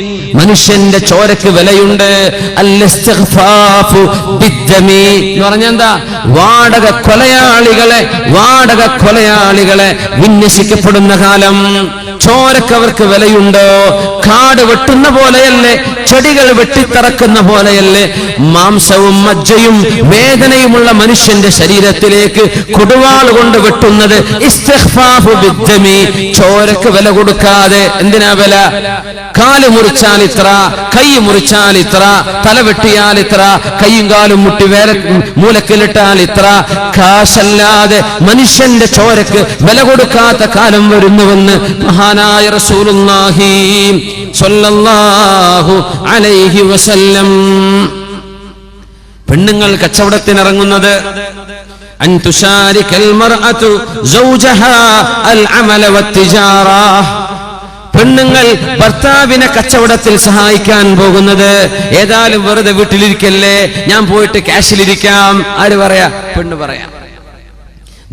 മനുഷ്യന്റെ ചോരക്ക് വിലയുണ്ട്. പറഞ്ഞെന്താ വാടക കൊലയാളികളെ വാടക കൊലയാളികളെ വിന്യസിക്കപ്പെടുന്ന കാലം. ചോരക്ക് അവർക്ക് വിലയുണ്ടോ? കാട് വെട്ടുന്ന പോലെയല്ലേ ചെടികൾ വെട്ടിത്തറക്കുന്ന പോലെയല്ലേ? മാംസവും മജ്ജയും വേദനയുമുള്ള മനുഷ്യന്റെ ശരീരത്തിലേക്ക് കൊടുവാൾ കൊണ്ട് വെട്ടുന്നത് ചോരക്ക് വില കൊടുക്കാതെ എന്തിനാ വില? കാൽ മുറിച്ചാൽ ഇത്ര കൈ മുറിച്ചാൽ ഇത്ര തല വെട്ടിയാൽ ഇത്ര കൈയും കാലും മുട്ടി വേറെ മൂലക്കിലിട്ടാൽ ഇത്ര. കാശല്ലാതെ മനുഷ്യന്റെ ചോരക്ക് വില കൊടുക്കാത്ത കാലം വരുന്നുവെന്ന് മഹാനായ സ്വല്ലല്ലാഹു അലൈഹി വസല്ലം. പെണ്ണുങ്ങൾ കച്ചവടത്തിനിറങ്ങുന്നത് മർഅതു അമല പെണ്ണുങ്ങൾ ഭർത്താവിനെ കച്ചവടത്തിൽ സഹായിക്കാൻ പോകുന്നത് ഏതായാലും വെറുതെ വീട്ടിലിരിക്കല്ലേ? ഞാൻ പോയിട്ട് ക്യാഷിലിരിക്കാം. ആര് പറയാ? പെണ്ണ് പറയാം.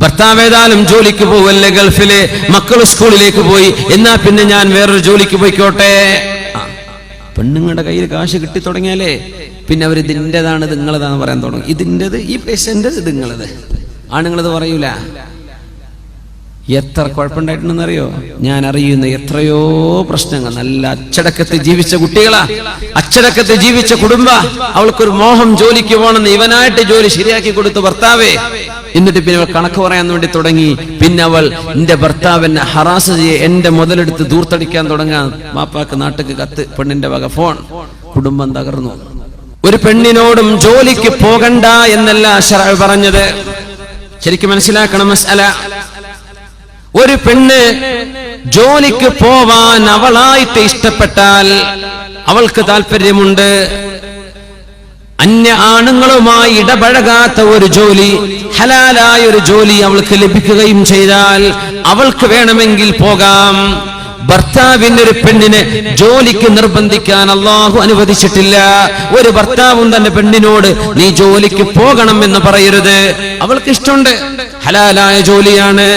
ഭർത്താവ് ഏതായാലും ജോലിക്ക് പോവല്ലേ ഗൾഫിലെ? മക്കൾ സ്കൂളിലേക്ക് പോയി. എന്നാ പിന്നെ ഞാൻ വേറൊരു ജോലിക്ക് പോയിക്കോട്ടെ? പെണ്ണുങ്ങളുടെ കയ്യിൽ കാശ് കിട്ടി തുടങ്ങിയാലേ പിന്നെ അവർ ഇതിന്റെതാണ് ഇത് നിങ്ങളതാന്ന് പറയാൻ തുടങ്ങും. ഇതിന്റെത് ഈ പേഷ്യന്റ് ഇത് നിങ്ങളത് ആണുങ്ങളത് പറയൂല. എത്ര കുഴപ്പമുണ്ടായിട്ടുണ്ടെന്ന് അറിയോ ഞാൻ അറിയുന്ന എത്രയോ പ്രശ്നങ്ങൾ. നല്ല അച്ചടക്കത്തിൽ ജീവിച്ച കുട്ടികളാ. അച്ചടക്കത്തിൽ ജീവിച്ച കുടുംബ. അവൾക്കൊരു മോഹം ജോലിക്ക് പോകണമെന്ന് ഇവനായിട്ട് ജോലി ശരിയാക്കി കൊടുത്തു ഭർത്താവേ. എന്നിട്ട് പിന്നെ അവൾ കണക്ക് പറയാൻ വേണ്ടി തുടങ്ങി. പിന്നെ അവൾ എന്റെ ഭർത്താവിനെ ഹറാസ് ചെയ്യ എന്റെ മുതലെടുത്ത് ദൂർത്തടിക്കാൻ തുടങ്ങാൻ മാപ്പാക്ക് നാട്ടിക്ക് കത്ത് പെണ്ണിന്റെ വക ഫോൺ. കുടുംബം തകർന്നു. ഒരു പെണ്ണിനോടും ജോലിക്ക് പോകണ്ട എന്നല്ല പറഞ്ഞത്. ശരിക്കും മനസ്സിലാക്കണം മസ്അല ഒരു പെണ്ണ് ജോലിക്ക് പോവാൻ അവളായിട്ട് ഇഷ്ടപ്പെട്ടാൽ അവൾക്ക് താല്പര്യമുണ്ട് അന്യ ആണുങ്ങളുമായി ഇടപഴകാത്ത ഒരു ജോലി ഹലാലായ ഒരു ജോലി അവൾക്ക് ലഭിക്കുകയും ചെയ്താൽ അവൾക്ക് വേണമെങ്കിൽ പോകാം. ഭർത്താവിന്റെ ഒരു പെണ്ണിനെ ജോലിക്ക് നിർബന്ധിക്കാൻ അള്ളാഹു അനുവദിച്ചിട്ടില്ല. ഒരു ഭർത്താവും തന്റെ പെണ്ണിനോട് നീ ജോലിക്ക് പോകണം എന്ന് പറയരുത്. അവൾക്ക് ഇഷ്ടമുണ്ട്. ഹലാലായ ജോലിയാണ്.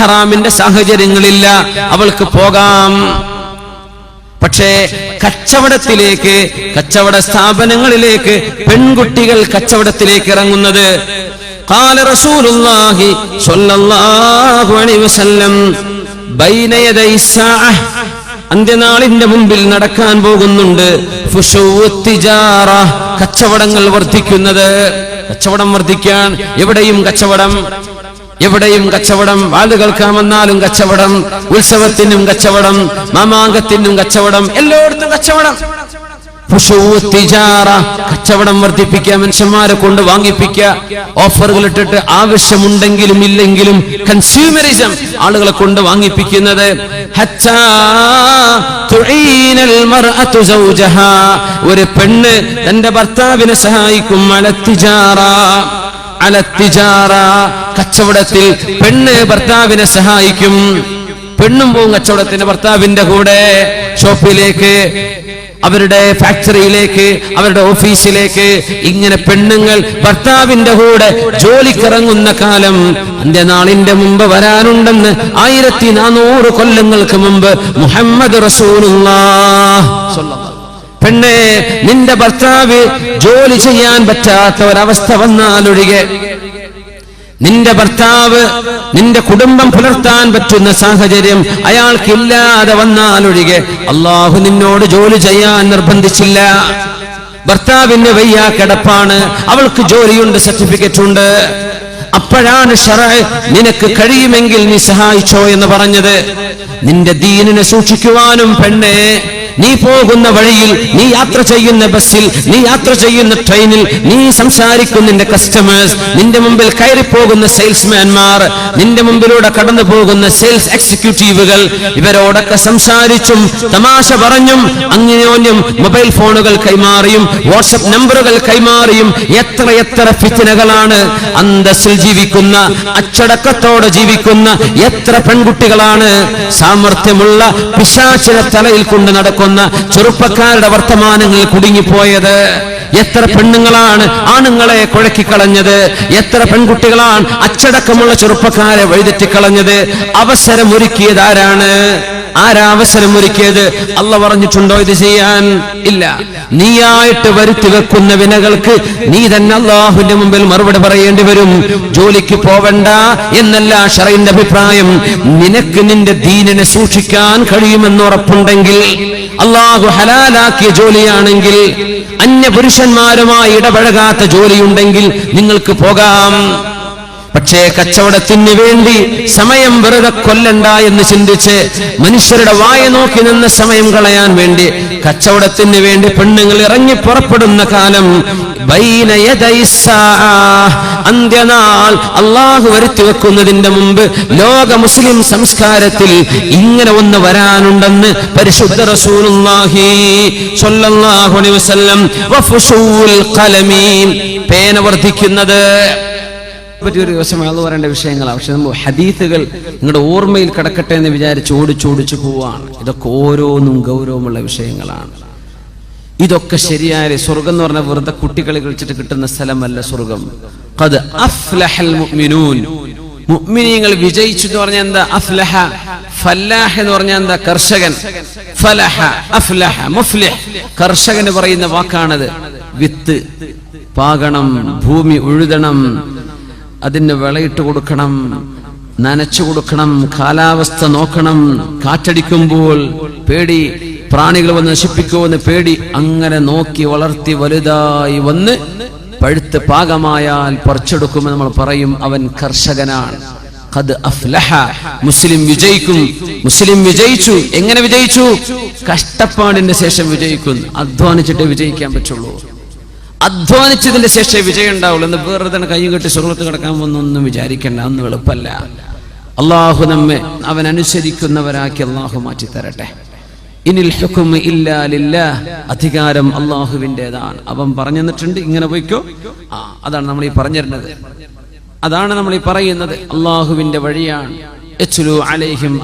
ഹറാമിന്റെ സാഹചര്യങ്ങളില്ല. അവൾക്ക് പോകാം. പക്ഷേ കച്ചവടത്തിലേക്ക് കച്ചവട സ്ഥാപനങ്ങളിലേക്ക് പെൺകുട്ടികൾ കച്ചവടത്തിലേക്ക് ഇറങ്ങുന്നത്. കാല റസൂലുള്ളാഹി സ്വല്ലല്ലാഹു അലൈഹി വസല്ലം അന്ത്യനാളിന്റെ മുമ്പിൽ നടക്കാൻ പോകുന്നുണ്ട്. കച്ചവടങ്ങൾ വർദ്ധിക്കുന്നത്. കച്ചവടം വർദ്ധിക്കാൻ എവിടെയും കച്ചവടം. എവിടെയും കച്ചവടം. വാൽ കേൾക്കാമെന്നാലും കച്ചവടം. ഉത്സവത്തിനും കച്ചവടം. മാമാങ്കത്തിനും കച്ചവടം. എല്ലായിടത്തും കച്ചവടം. കച്ചവടം വർദ്ധിപ്പിക്കുക മനുഷ്യന്മാരെ കൊണ്ട് വാങ്ങിപ്പിക്കുക ഓഫറുകൾ ഇട്ടിട്ട് ആവശ്യമുണ്ടെങ്കിലും ഇല്ലെങ്കിലും കൺസ്യൂമറിസം ആളുകളെ കൊണ്ട് വാങ്ങിപ്പിക്കുന്നത്. ഒരു പെണ്ണ് തന്റെ ഭർത്താവിനെ സഹായിക്കും. അലത്തിജാറ അലത്തിജാറ കച്ചവടത്തിൽ പെണ്ണ് ഭർത്താവിനെ സഹായിക്കും. പെണ്ണും പോവും കച്ചവടത്തിന് ഭർത്താവിന്റെ കൂടെ. ഷോപ്പിലേക്ക് അവരുടെ ഫാക്ടറിയിലേക്ക് അവരുടെ ഓഫീസിലേക്ക് ഇങ്ങനെ പെണ്ണുങ്ങൾ ഭർത്താവിന്റെ കൂടെ ജോലിക്കിറങ്ങുന്ന കാലം അന്ത്യനാളിന്റെ മുമ്പ് വരാനുണ്ടെന്ന് ആയിരത്തി നാനൂറ് കൊല്ലങ്ങൾക്ക് മുമ്പ് മുഹമ്മദ് റസൂലുള്ള പെണ്ണെ നിന്റെ ഭർത്താവ് ജോലി ചെയ്യാൻ പറ്റാത്ത ഒരവസ്ഥ വന്നാലൊഴികെ നിന്റെ ഭർത്താവ് നിന്റെ കുടുംബം പുലർത്താൻ പറ്റുന്ന സാഹചര്യം അയാൾക്കില്ലാതെ വന്നാലൊഴികെ അള്ളാഹു നിന്നോട് ജോലി ചെയ്യാൻ നിർബന്ധിച്ചില്ല. ഭർത്താവിന് വയ്യ കിടപ്പാണ്. അവൾക്ക് ജോലിയുണ്ട് സർട്ടിഫിക്കറ്റ് ഉണ്ട് അപ്പോഴാണ് ഷറ നിനക്ക് കഴിയുമെങ്കിൽ നീ സഹായിച്ചോ എന്ന് പറഞ്ഞത്. നിന്റെ ദീനിനെ സൂക്ഷിക്കുവാനും പെണ്ണെ നീ പോകുന്ന വഴിയിൽ നീ യാത്ര ചെയ്യുന്ന ബസ്സിൽ നീ യാത്ര ചെയ്യുന്ന ട്രെയിനിൽ നീ സംസാരിക്കുന്ന നിന്റെ കസ്റ്റമേഴ്സ് നിന്റെ മുമ്പിൽ കയറി പോകുന്ന സെയിൽസ്മാൻമാർ നിന്റെ മുമ്പിലൂടെ കടന്നു പോകുന്ന സെയിൽസ് എക്സിക്യൂട്ടീവുകൾ ഇവരോടൊക്കെ സംസാരിച്ചും തമാശ പറഞ്ഞും അങ്ങനെയോന്യം മൊബൈൽ ഫോണുകൾ കൈമാറിയും വാട്സപ്പ് നമ്പറുകൾ കൈമാറിയും എത്ര എത്ര ഫിത്തിനകളാണ് അന്തസ്സിൽ ജീവിക്കുന്ന അച്ചടക്കത്തോടെ ജീവിക്കുന്ന എത്ര പെൺകുട്ടികളാണ്. സാമർഥ്യമുള്ള പിശാചിനെ തലയിൽ കൊണ്ട് നടക്കുന്ന ചെറുപ്പക്കാരുടെ വർത്തമാനങ്ങൾ കുടുങ്ങിപ്പോയത്. എത്ര പെണ്ണുങ്ങളാണ് ആണുങ്ങളെ കുഴക്കിക്കളഞ്ഞത്. എത്ര പെൺകുട്ടികളാണ് അച്ചടക്കമുള്ള ചെറുപ്പക്കാരെ വഴിതെറ്റിക്കളഞ്ഞത്. അവസരമൊരുക്കിയത് ആരാണ് ആരാ അവസരം ഒരുക്കിയത് അല്ല പറഞ്ഞിട്ടുണ്ടോ ഇത് ചെയ്യാൻ? ഇല്ല. നീയായിട്ട് വരുത്തി വെക്കുന്ന വിനകൾക്ക് നീ തന്നെ അള്ളാഹുവിന്റെ മുമ്പിൽ മറുപടി പറയേണ്ടി വരും. ജോലിക്ക് പോവണ്ട എന്നല്ല ഷറൈന്റെ അഭിപ്രായം. നിനക്ക് നിന്റെ ദീനിനെ സൂക്ഷിക്കാൻ കഴിയുമെന്ന് ഉറപ്പുണ്ടെങ്കിൽ അള്ളാഹു ഹലാലാക്കിയ ജോലിയാണെങ്കിൽ അന്യ പുരുഷന്മാരുമായി ഇടപഴകാത്ത ജോലിയുണ്ടെങ്കിൽ നിങ്ങൾക്ക് പോകാം. പക്ഷേ കച്ചവടത്തിന് വേണ്ടി സമയം വെറുതെ കൊല്ലണ്ട എന്ന് ചിന്തിച്ച് മനുഷ്യരുടെ വായ നോക്കി നിന്ന് സമയം കളയാൻ വേണ്ടി കച്ചവടത്തിന് വേണ്ടി പെണ്ണുങ്ങൾ ഇറങ്ങി പുറപ്പെടുന്ന കാലം. അന്ത്യനാൾ അള്ളാഹു വരുത്തി വെക്കുന്നതിന്റെ മുമ്പ് ലോക മുസ്ലിം സംസ്കാരത്തിൽ ഇങ്ങനെ ഒന്ന് വരാനുണ്ടെന്ന് പരിശുദ്ധ റസൂലുള്ളാഹി സ്വല്ലല്ലാഹു അലൈഹി വസല്ലം ഖലമീൻ പേന വർദ്ധിക്കുന്നത് പറ്റി ഒരു ദിവസം അയാൾ പറയേണ്ട വിഷയങ്ങളാണ് പക്ഷെ നമ്മൾ ഹദീത്തുകൾ നിങ്ങളുടെ ഓർമ്മയിൽ കിടക്കട്ടെ എന്ന് വിചാരിച്ച് ഓടിച്ചോടിച്ച് പോവാണ്. ഇതൊക്കെ ഓരോന്നും ഗൗരവമുള്ള വിഷയങ്ങളാണ്. ഇതൊക്കെ ശരിയായ സ്വർഗം എന്ന് പറഞ്ഞ വെറുതെ കുട്ടികളെ കളിച്ചിട്ട് കിട്ടുന്ന സ്ഥലമല്ല സ്വർഗം ഖദ് അഫ്ലഹൽ മുഅ്മിനൂൻ. വിജയിച്ചു എന്ന് പറഞ്ഞാൽ എന്താ? അഫ്ലഹ ഫല്ലാഹ് എന്ന് പറഞ്ഞാൽ എന്താ? കർഷകൻ. ഫലഹ അഫ്ലഹ മുഫ്ലിഹ്. കർഷകന് പറയുന്ന വാക്കാണത് വിത്ത്. പാകണം ഭൂമി ഉഴുതണം അതിന് വിളയിട്ട് കൊടുക്കണം നനച്ചു കൊടുക്കണം കാലാവസ്ഥ നോക്കണം. കാറ്റടിക്കുമ്പോൾ പേടി പ്രാണികൾ വന്ന് നശിപ്പിക്കുമെന്ന് പേടി അങ്ങനെ നോക്കി വളർത്തി വലുതായി വന്ന് പഴുത്ത് പാകമായാൽ പറിച്ചെടുക്കുമെന്ന് നമ്മൾ പറയും. അവൻ കർഷകനാണ്. ഖദ് അഫ്ലഹ. മുസ്ലിം വിജയിക്കും. മുസ്ലിം വിജയിച്ചു. എങ്ങനെ വിജയിച്ചു? കഷ്ടപ്പാടിന്റെ ശേഷം വിജയിക്കുന്നു. അധ്വാനിച്ചിട്ടേ വിജയിക്കാൻ പറ്റുള്ളൂ. അധ്വാനിച്ചതിന്റെ ശേഷം വിജയം ഉണ്ടാവുള്ളൂ എന്ന് വേറെ തന്നെ കൈയും കെട്ടി സ്വർഗത്ത് കിടക്കാൻ ഒന്നൊന്നും വിചാരിക്കേണ്ട. അന്ന് എളുപ്പമല്ല. അള്ളാഹു നമ്മെ അവൻ അനുസരിക്കുന്നവരാക്കി അള്ളാഹു മാറ്റി തരട്ടെ ഇനിൽ ഹുക്കും ഇല്ല അധികാരം അള്ളാഹുവിന്റെതാണ്. അവൻ പറഞ്ഞു തന്നിട്ടുണ്ട് ഇങ്ങനെ പോയിക്കോ. ആ അതാണ് നമ്മൾ ഈ പറഞ്ഞിരുന്നത്. അതാണ് നമ്മൾ ഈ പറയുന്നത്. അള്ളാഹുവിന്റെ വഴിയാണ്. അലൈഹിം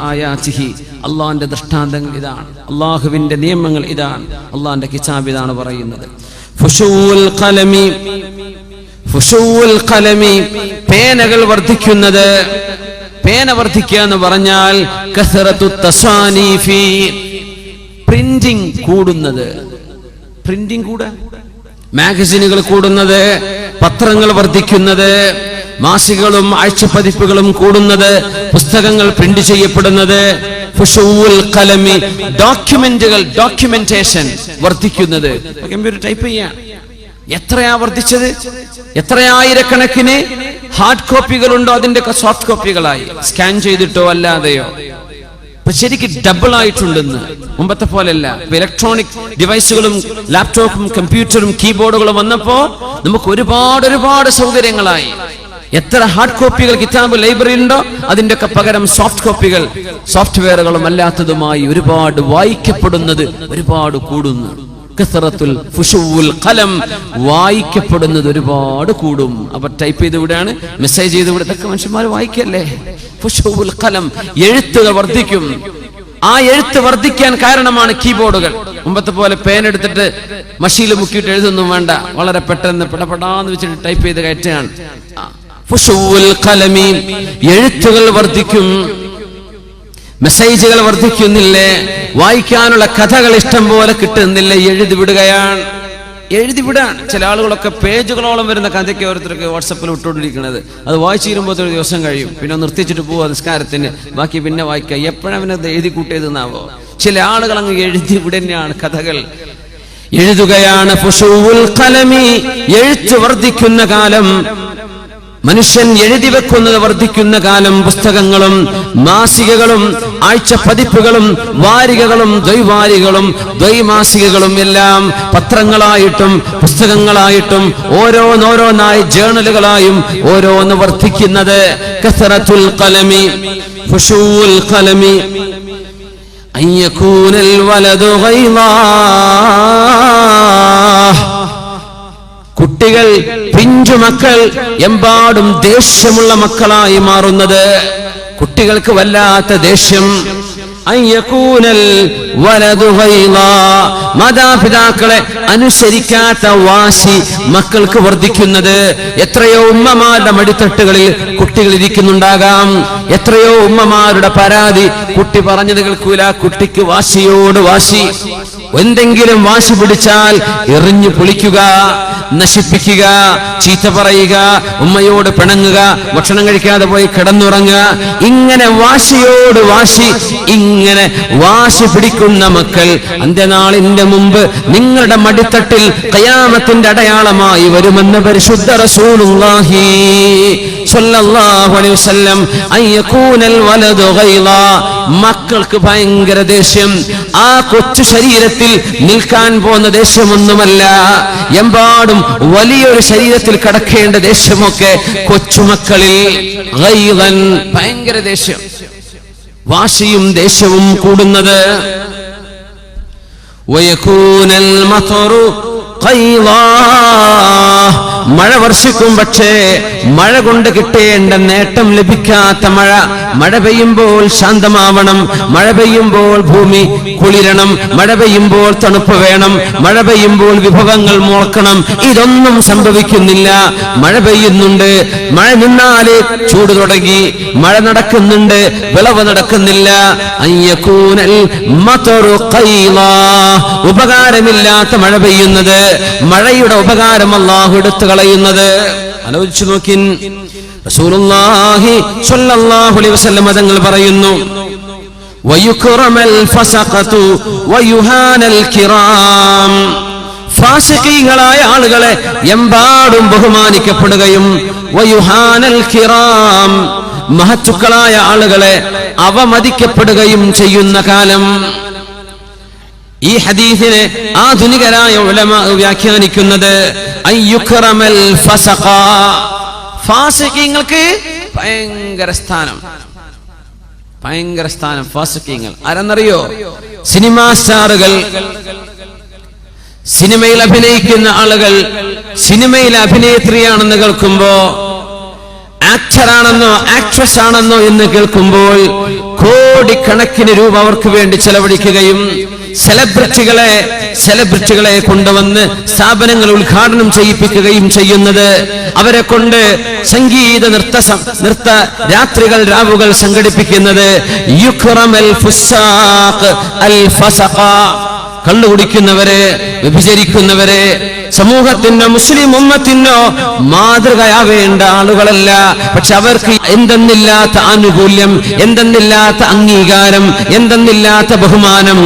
ദൃഷ്ടാന്തങ്ങൾ ഇതാണ്. അള്ളാഹുവിന്റെ നിയമങ്ങൾ ഇതാണ്. അള്ളാഹിന്റെ കിതാബ് ഇതാണ് പറയുന്നത്. പേനകൾ വർദ്ധിക്കുന്നത്. പേന വർദ്ധിക്കുക എന്ന് പറഞ്ഞാൽ പ്രിന്റിംഗ് കൂടുന്നത്. പ്രിന്റിംഗ് കൂടെ മാഗസിനുകൾ കൂടുന്നത്. പത്രങ്ങൾ വർദ്ധിക്കുന്നത്. മാസികകളും ആഴ്ചപ്പതിപ്പുകളും കൂടുന്നത് പുസ്തകങ്ങൾ പ്രിന്റ് ചെയ്യപ്പെടുന്നത് കലമി ഡോക്യുമെന്റുകൾ ഡോക്യുമെന്റേഷൻ വർദ്ധിക്കുന്നത്. ടൈപ്പ് ചെയ്യാം. എത്രയാ വർദ്ധിച്ചത്? എത്രയായിരക്കണക്കിന് ഹാർഡ് കോപ്പികളുണ്ടോ അതിന്റെ സോഫ്റ്റ് കോപ്പികളായി സ്കാൻ ചെയ്തിട്ടോ അല്ലാതെയോ? ഇപ്പൊ ശരിക്കും ഡബിൾ ആയിട്ടുണ്ടെന്ന്. മുമ്പത്തെ പോലെയല്ല. ഇലക്ട്രോണിക് ഡിവൈസുകളും ലാപ്ടോപ്പും കമ്പ്യൂട്ടറും കീബോർഡുകളും വന്നപ്പോ നമുക്ക് ഒരുപാട് ഒരുപാട് സൗകര്യങ്ങളായി. എത്ര ഹാർഡ് കോപ്പികൾ കിതാബ് ലൈബ്രറി ഉണ്ടോ അതിന്റെ ഒക്കെ പകരം സോഫ്റ്റ് കോപ്പികൾ സോഫ്റ്റ്വെയറുകളും അല്ലാത്തതുമായി ഒരുപാട് വായിക്കപ്പെടുന്നത് ഒരുപാട് കൂടുന്നു. കസറത്തുൽ ഖലം വായിക്കപ്പെടുന്നത് ഒരുപാട് കൂടും. അപ്പൊ ടൈപ്പ് ചെയ്ത് ഇവിടെയാണ് മെസ്സേജ് ചെയ്ത് ഇവിടെ ഇതൊക്കെ മനുഷ്യന്മാർ വായിക്കല്ലേ? ഫുഷുൽ കലം എഴുത്തുകൾ വർദ്ധിക്കും. ആ എഴുത്ത് വർദ്ധിക്കാൻ കാരണമാണ് കീബോർഡുകൾ മുമ്പത്തെ പോലെ പേൻ എടുത്തിട്ട് മഷീൽ മുക്കിയിട്ട് എഴുതൊന്നും വേണ്ട. വളരെ പെട്ടെന്ന് പെടപെടാന്ന് വെച്ചിട്ട് ടൈപ്പ് ചെയ്ത് കയറ്റുകയാണ്. എഴുത്തുകൾ വർദ്ധിക്കും. മെസ്സേജുകൾ വർദ്ധിക്കുന്നില്ലേ? വായിക്കാനുള്ള കഥകൾ ഇഷ്ടം പോലെ കിട്ടുന്നില്ല? എഴുതി വിടുകയാണ്. എഴുതി വിടാൻ ചില ആളുകളൊക്കെ പേജുകളോളം വരുന്ന കഥയ്ക്ക് ഓരോരുത്തർക്ക് വാട്സപ്പിൽ വിട്ടുകൊണ്ടിരിക്കുന്നത് അത് വായിച്ചു തീരുമ്പോൾ ഒരു ദിവസം കഴിയും. പിന്നെ നിർത്തിച്ചിട്ട് പോവുക നിസ്കാരത്തിന്. ബാക്കി പിന്നെ വായിക്കുക എപ്പോഴവനെ എഴുതി കൂട്ടിയതെന്നാവോ? ചില ആളുകൾ അങ്ങ് എഴുതി വിടന്നെയാണ് കഥകൾ. എഴുതുകയാണ് എഴുത്ത് വർദ്ധിക്കുന്ന കാലം. മനുഷ്യൻ എഴുതി വെക്കുന്നത് വർദ്ധിക്കുന്ന കാലം പുസ്തകങ്ങളും മാസികകളും ആഴ്ച പതിപ്പുകളും വാരികകളും ദ്വൈവാരികളും ദ്വൈമാസികകളും എല്ലാം പത്രങ്ങളായിട്ടും പുസ്തകങ്ങളായിട്ടും ഓരോന്നോരോന്നായി ജേണലുകളായും ഓരോന്ന് വർദ്ധിക്കുന്നത്. കസറത്തുൽ കലമി ഫുഷൂൽ കലമി അയ്യക്കൂനൽ വലതു കുട്ടികൾ പിഞ്ചു മക്കൾ എമ്പാടും ദേഷ്യമുള്ള മക്കളായി മാറുന്നത്. കുട്ടികൾക്ക് വല്ലാത്ത ദേഷ്യം. മാതാപിതാക്കളെ അനുസരിക്കാത്ത വാശി മക്കൾക്ക് വർദ്ധിക്കുന്നത്. എത്രയോ ഉമ്മമാരുടെ മടിത്തട്ടുകളിൽ കുട്ടികൾ ഇരിക്കുന്നുണ്ടാകാം. എത്രയോ ഉമ്മമാരുടെ പരാതി കുട്ടി പറഞ്ഞത് കേൾക്കൂല. കുട്ടിക്ക് വാശിയോട് വാശി. എന്തെങ്കിലും വാശി പിടിച്ചാൽ എറിഞ്ഞു പൊളിക്കുക നശിപ്പിക്കുക ചീത്ത പറയുക ഉമ്മയോട് പിണങ്ങുക ഭക്ഷണം കഴിക്കാതെ പോയി കിടന്നുറങ്ങുക ഇങ്ങനെ വാശിയോട് വാശി ഇങ്ങനെ വാശി പിടിക്കുന്ന മക്കൾ അന്ത്യനാളിന്റെ മുമ്പ് നിങ്ങളുടെ മടിത്തട്ടിൽ കയാമത്തിന്റെ അടയാളമായി വരുമെന്ന് പരിശുദ്ധ റസൂലുള്ളാഹി സ്വല്ലല്ലാഹു അലൈഹി വസല്ലം അയ്യകൂനൽ യകൂനൽ വലദു ഗൈളാ. മക്കൾക്ക് ഭയങ്കര ദേഷ്യം ആ കൊച്ചു ശരീരത്തിൽ നിൽക്കാൻ പോകുന്ന ദേഷ്യമൊന്നുമല്ല എമ്പാടും വലിയൊരു ശരീരത്തിൽ കടക്കേണ്ട ദേഷ്യമൊക്കെ കൊച്ചുമക്കളിൽ. ഭയങ്കര ദേഷ്യം. വാശിയും ദേഷ്യവും കൂടുന്നത്. മഴ വർഷിക്കും പക്ഷേ മഴ കൊണ്ട് കിട്ടേണ്ട നേട്ടം ലഭിക്കാത്ത മഴ മഴ പെയ്യുമ്പോൾ ശാന്തമാവണം. മഴ പെയ്യുമ്പോൾ ഭൂമി കുളിരണം. മഴ പെയ്യുമ്പോൾ തണുപ്പ് വേണം. മഴ പെയ്യുമ്പോൾ വിഭവങ്ങൾ മുളക്കണം ഇതൊന്നും സംഭവിക്കുന്നില്ല. മഴ പെയ്യുന്നുണ്ട്. മഴ നിന്നാൽ ചൂട് തുടങ്ങി. മഴ നടക്കുന്നുണ്ട്. വിളവ് നടക്കുന്നില്ല. അയ്യക്കൂനൽ. ഉപകാരമില്ലാത്ത മഴ പെയ്യുന്നത്. മഴയുടെ ഉപകാരം അള്ളാഹു എടുത്തു കളയുന്നത് ആലോചിച്ചു നോക്കിൻ. റസൂലുള്ളാഹി സ്വല്ലല്ലാഹു അലൈഹി വസല്ലം തങ്ങൾ പറയുന്നു. വയുക്റമൽ ഫസഖതു വയുഹാനൽ കിറാം. ആളുകളെ എമ്പാടും ബഹുമാനിക്കപ്പെടുകയും വയുഹാനൽ കിറാം മഹത്തുക്കളായ ആളുകളെ അവമതിക്കപ്പെടുകയും ചെയ്യുന്ന കാലം. ഈ ഹദീസിനെ ആധുനികരായ ഉലമ വ്യാഖ്യാനിക്കുന്നത് ഫസഖ. ഫാസിഖീങ്ങൾക്ക് ഭയങ്കര സ്ഥാനം. ഭയങ്കര സ്ഥാനം ഫാസിഖീങ്ങൾ ആരെന്നറിയോ? സിനിമാ സ്റ്റാറുകൾ. സിനിമയിൽ അഭിനയിക്കുന്ന ആളുകൾ സിനിമയിൽ അഭിനേത്രിയാണെന്ന് കേൾക്കുമ്പോ ആക്ടറാണെന്നോ ആക്ട്രസ് ആണെന്നോ എന്ന് കേൾക്കുമ്പോൾ കോടിക്കണക്കിന് രൂപ അവർക്ക് വേണ്ടി ചെലവഴിക്കുകയും സെലിബ്രിറ്റികളെ സെലബ്രിറ്റികളെ കൊണ്ടുവന്ന് സ്ഥാപനങ്ങൾ ഉദ്ഘാടനം ചെയ്യിപ്പിക്കുകയും ചെയ്യുന്നത്. അവരെ കൊണ്ട് സംഗീത നൃത്ത നൃത്ത രാത്രികൾ രാവുകൾ സംഘടിപ്പിക്കുന്നത്. കള്ളുകുടിക്കുന്നവരെ വ്യഭിചരിക്കുന്നവരെ സമൂഹത്തിനോ മുസ്ലിം ഉമ്മത്തിനോ മാതൃകയാവേണ്ട ആളുകളല്ല. പക്ഷെ അവർക്ക് എന്തെന്നില്ലാത്ത ആനുകൂല്യം എന്തെന്നില്ലാത്ത അംഗീകാരം എന്തെന്നില്ലാത്ത ബഹുമാനം.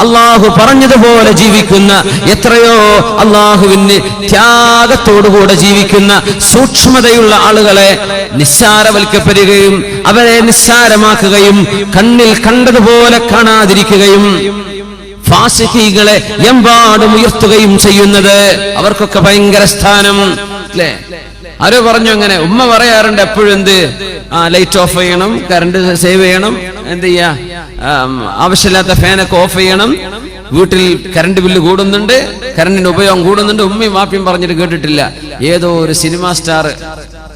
അള്ളാഹു പറഞ്ഞതുപോലെ ജീവിക്കുന്ന എത്രയോ അള്ളാഹുവിന് ത്യാഗത്തോടുകൂടെ ജീവിക്കുന്ന സൂക്ഷ്മതയുള്ള ആളുകളെ നിസ്സാരവൽക്കപ്പെടുകയും അവരെ നിസ്സാരമാക്കുകയും കണ്ണിൽ കണ്ടതുപോലെ കാണാതിരിക്കുകയും ഫാസിഖീകളെ എമ്പാടും ഉയർത്തുകയും ചെയ്യുന്നത് അവർക്കൊക്കെ ഭയങ്കര സ്ഥാനം. അല്ലേ ആരോ പറഞ്ഞു അങ്ങനെ ഉമ്മ പറയാറുണ്ട് എപ്പോഴും എന്ത് ആ ലൈറ്റ് ഓഫ് ചെയ്യണം കറണ്ട് സേവ് ചെയ്യണം എന്ത് ചെയ്യാ? ആവശ്യമില്ലാത്ത ഫാനൊക്കെ ഓഫ് ചെയ്യണം. വീട്ടിൽ കറണ്ട് ബില്ല് കൂടുന്നുണ്ട് കറണ്ടിന്റെ ഉപയോഗം കൂടുന്നുണ്ട്. ഉമ്മയും വാപ്പിയും പറഞ്ഞിട്ട് കേട്ടിട്ടില്ല. ഏതോ ഒരു സിനിമാ സ്റ്റാർ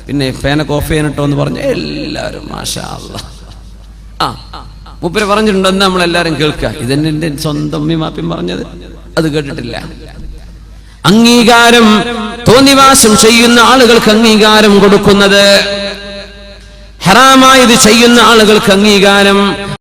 പിന്നെ ഫാനൊക്കെ ഓഫ് ചെയ്യണട്ടോ എന്ന് പറഞ്ഞു എല്ലാവരും മാഷാ ആ മൂപ്പര് പറഞ്ഞിട്ടുണ്ടെന്ന് നമ്മൾ നമ്മളെല്ലാരും കേൾക്കുക. ഇതന്നെ എന്റെ സ്വന്തം ഉമ്മയും വാപ്പിയും പറഞ്ഞത്. അത് കേട്ടിട്ടില്ല. അംഗീകാരം തോന്നിവാസം ചെയ്യുന്ന ആളുകൾക്ക് അംഗീകാരം കൊടുക്കുന്നത്. ഹറാമായത് ചെയ്യുന്ന ആളുകൾക്ക് അംഗീകാരം